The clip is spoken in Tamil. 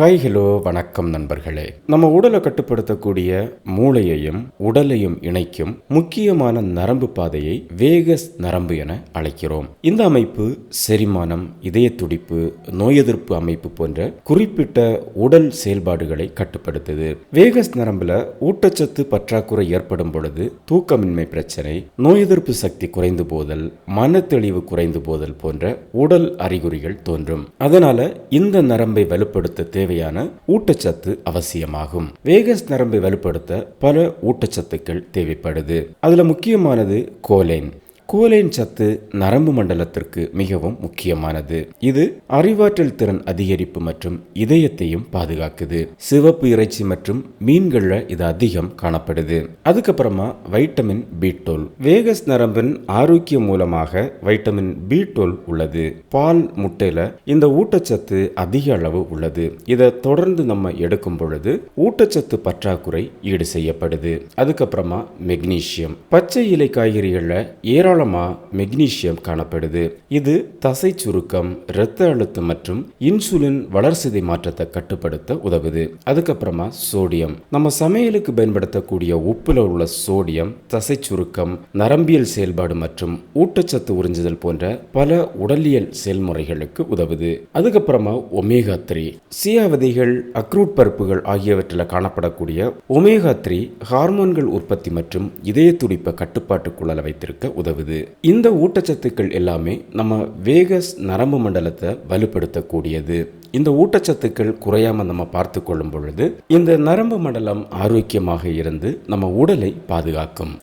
ஹாய் ஹலோ வணக்கம் நண்பர்களே. நம்ம உடலை கட்டுப்படுத்தக்கூடிய மூளையையும் உடலையும் இணைக்கும் முக்கியமான நரம்பு பாதையை வேகஸ் நரம்பு என அழைக்கிறோம். இந்த அமைப்பு செரிமானம் இதய துடிப்பு நோய் எதிர்ப்பு அமைப்பு போன்ற குறிப்பிட்ட உடல் செயல்பாடுகளை கட்டுப்படுத்துது. வேகஸ் நரம்புல ஊட்டச்சத்து பற்றாக்குறை ஏற்படும் பொழுது தூக்கமின்மை பிரச்சனை நோய் எதிர்ப்பு சக்தி குறைந்து போதல் மனத்தெளிவு குறைந்து போதல் போன்ற உடல் அறிகுறிகள் தோன்றும். அதனால இந்த நரம்பை வலுப்படுத்த தேவையான ஊட்டச்சத்து அவசியமாகும். வேகஸ் நரம்பை வலுப்படுத்த பல ஊட்டச்சத்துக்கள் தேவைப்படுது. அதுல முக்கியமானது கோலைன். கோலேன் சத்து நரம்பு மண்டலத்திற்கு மிகவும் முக்கியமானது. இது அறிவாற்றல் திறன் அதிகரிப்பு மற்றும் இதயத்தையும் பாதுகாக்குது. சிவப்பு இறைச்சி மற்றும் மீன்கள்ல இது அதிகம் காணப்படுது. அதுக்கப்புறமா வைட்டமின் பி டுவெல் வேகஸ் நரம்பின் ஆரோக்கியம் மூலமாக வைட்டமின் பி டுவெல் உள்ளது. பால் முட்டையில இந்த ஊட்டச்சத்து அதிக அளவு உள்ளது. இதை தொடர்ந்து நம்ம எடுக்கும் பொழுது ஊட்டச்சத்து பற்றாக்குறை ஈடு செய்யப்படுது. அதுக்கப்புறமா மெக்னீசியம். பச்சை இலை காய்கறிகள்ல ஏராள மெக்னீசியம் காணப்படுது. இது தசை சுருக்கம் இரத்த அழுத்தம் மற்றும் இன்சுலின் வளர்சிதை மாற்றத்தை கட்டுப்படுத்த உதவுது. அதுக்கப்புறமா சோடியம். நம்ம சமையலுக்கு பயன்படுத்தக்கூடிய உப்புல உள்ள சோடியம் தசை சுருக்கம் நரம்பியல் செயல்பாடு மற்றும் ஊட்டச்சத்து உறிஞ்சுதல் போன்ற பல உடலியல் செயல்முறைகளுக்கு உதவுது. அதுக்கப்புறமா ஒமேகா த்ரீ. சியா விதைகள் அக்ரூட் பருப்புகள் ஆகியவற்றில் காணப்படக்கூடிய ஒமேகா த்ரீ ஹார்மோன்கள் உற்பத்தி மற்றும் இதய துடிப்பை கட்டுப்பாட்டுக்குள்ள வைத்திருக்க உதவுது. இந்த ஊட்டச்சத்துக்கள் எல்லாமே நம்ம வேகஸ் நரம்பு மண்டலத்தை வலுப்படுத்தக்கூடியது. இந்த ஊட்டச்சத்துக்கள் குறையாம நம்ம பார்த்து கொள்ளும் பொழுது இந்த நரம்பு மண்டலம் ஆரோக்கியமாக இருந்து நம்ம உடலை பாதுகாக்கும்.